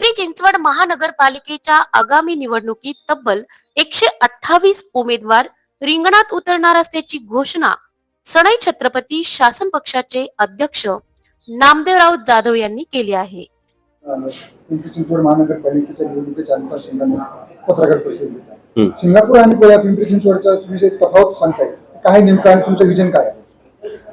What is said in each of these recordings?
चिंचवड महानगरपालिकेच्या आगामी निवडणुकीत तब्बल एकशे अठ्ठावीस उमेदवार रिंगणात उतरणार असल्याची घोषणा सणई छत्रपती शासन पक्षाचे अध्यक्ष नामदेवराव जाधव यांनी केली आहे. पिंपरी चिंचवड महानगरपालिकेच्या निवडणुकीच्या अनुषंगाने पत्रकार परिषद. सिंगापूर आणि पिंपरी चिंचवडचा तुम्ही तफावत सांगताय काय नेमकं आणि तुमचं विजन काय आहे?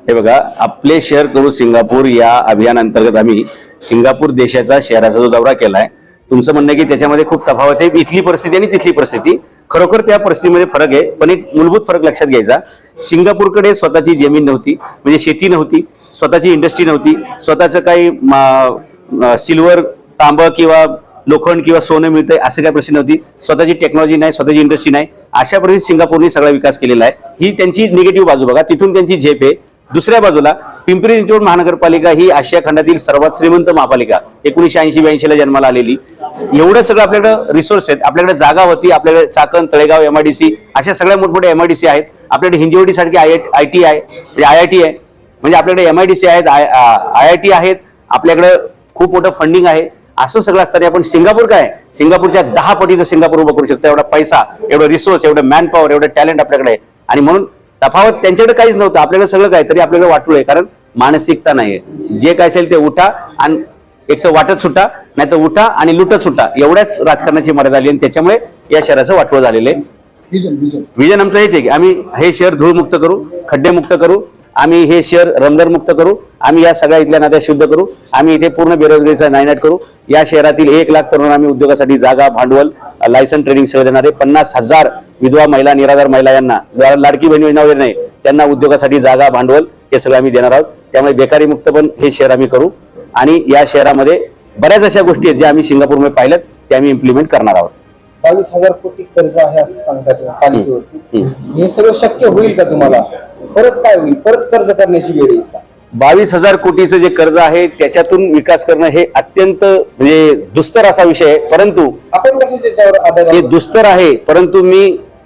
हे बघा आपले शेअर करू सिंगापूर या अभियानांतर्गत आम्ही सिंगापूर देशाचा शहराचा जो दौरा केलाय तुमचं म्हणणं आहे की त्याच्यामध्ये खूप तफावत आहे इथली परिस्थिती आणि तिथली परिस्थिती. खरोखर त्या परिस्थितीमध्ये फरक आहे पण एक मूलभूत फरक लक्षात घ्यायचा. सिंगापूरकडे स्वतःची जमीन नव्हती म्हणजे शेती नव्हती स्वतःची इंडस्ट्री नव्हती स्वतःचं काही सिल्वर तांब किंवा लोखंड किंवा सोनं मिळतंय असं काही प्रश्न नव्हती. स्वतःची टेक्नॉलॉजी नाही स्वतःची इंडस्ट्री नाही. अशा परिस्थितीत सिंगापूरने सगळा विकास केलेला आहे. ही त्यांची निगेटिव्ह बाजू बघा तिथून त्यांची झेप आहे. दुसऱ्या बाजूला पिंपरी चिंचवड महानगरपालिका ही आशिया खंडातील सर्वात श्रीमंत महापालिका. एकोणीशे ऐंशी ब्याऐंशीला जन्माला आलेली. एवढं सगळं आपल्याकडे रिसोर्स आहेत. आपल्याकडे जागा होती. आपल्याकडे चाकण तळेगाव एमआयडीसी अशा सगळ्या मोठमोठ्या एमआयडीसी आहेत. आपल्याकडे हिंजवडी सारखी आय आय टी आहे. म्हणजे आय आय टी आहे. म्हणजे आपल्याकडे एमआयडीसी आहेत आय आय टी आहेत. आपल्याकडे खूप मोठं फंडिंग आहे. असं सगळं असताना आपण सिंगापूर काय? आहे? सिंगापूरच्या दहा पटीचं सिंगापूर उभं करू शकतो. एवढा पैसा एवढं रिसोर्स एवढं मॅन पॉवर एवढं टॅलेंट आपल्याकडे आहे. आणि म्हणून तफावत त्यांच्याकडे काहीच नव्हतं. आपल्याला सगळं काय तरी आपल्याकडे वाटू आहे. कारण मानसिकता नाहीये. जे काय असेल ते उठा आणि एक तर वाटत सुटा नाही तर उठा आणि लुटत सुटा. एवढ्याच राजकारणाची मर्यादा आली आणि त्याच्यामुळे या शहराचं वाटवं झालेलं आहे. विजन आमचं हेच आहे की आम्ही हे शहर धूळमुक्त करू खड्डेमुक्त करू आम्ही हे शहर रमदरमुक्त करू आम्ही या सगळ्या इथल्या नद्या शुद्ध करू आम्ही इथे पूर्ण बेरोजगारीचा नायनाट करू. या शहरातील एक लाख तरुण आम्ही उद्योगासाठी जागा भांडवल लायसन ट्रेनिंग सेवा देणारे पन्नास हजार विधवा महिला निराधार महिला यांना लाडकी बहीण योजना वगैरे नाही त्यांना उद्योगासाठी जागा भांडवल हे सगळं आम्ही देणार आहोत. त्यामुळे बेकारी मुक्त पण हे शहर आम्ही करू. आणि या शहरामध्ये बऱ्याच अशा गोष्टी आहेत ज्या आम्ही सिंगापूरमध्ये पाहिल्यात त्या आम्ही इम्प्लिमेंट करणार आहोत. बावीस हजार कोटी कर्ज आहे असं सांगता तुम्ही पालिकेवरती. हे सगळं शक्य होईल का तुम्हाला? परत काय होईल? परत कर्ज करण्याची वेळ येईल का? बावीस हजार कोटीचं जे कर्ज आहे त्याच्यातून विकास करणं हे अत्यंत म्हणजे दुस्तर असा विषय आहे. परंतु आपण कसं त्याच्यावर आधार हे दुस्तर आहे परंतु मी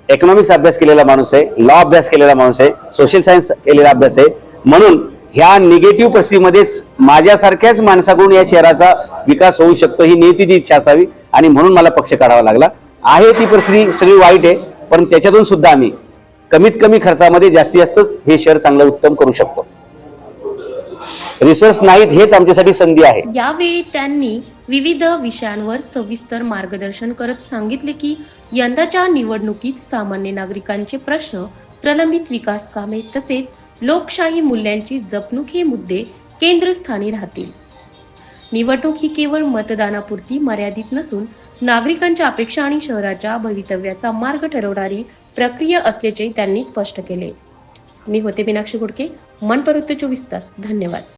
इकॉनॉमिक्स अभ्यास केलेला माणूस आहे लॉ अभ्यास केलेला माणूस आहे सोशल सायन्स केलेला अभ्यास आहे. म्हणून ह्या निगेटिव्ह परिस्थितीमध्येच माझ्यासारख्याच माणसाकडून या शहराचा विकास होऊ शकतो ही नियतीची इच्छा असावी. आणि म्हणून मला पक्ष काढावा लागला. आहे ती परिस्थिती सगळी वाईट आहे पण त्याच्यातून सुद्धा आम्ही कमीत कमी खर्चामध्ये जास्तीत जास्तच हे शहर चांगलं उत्तम करू शकतो. रिसोर्स नाहीत हेच आमच्यासाठी संधी आहे. यावेळी त्यांनी विविध विषयांवर सविस्तर मार्गदर्शन करत सांगितले की यंदाच्या निवडणुकीत सामान्य नागरिकांचे प्रश्न प्रलंबित विकास कामे तसेच लोकशाही मूल्यांची जपणूक हे मुद्दे केंद्रस्थानी राहतील. निवडणूक ही केवळ मतदानापुरती मर्यादित नसून नागरिकांच्या अपेक्षा आणि शहराच्या भवितव्याचा मार्ग ठरवणारी प्रक्रिया असल्याचे त्यांनी स्पष्ट केले. मी होते मीनाक्षी गुडके मनपरुत्त चोवीस तास. धन्यवाद.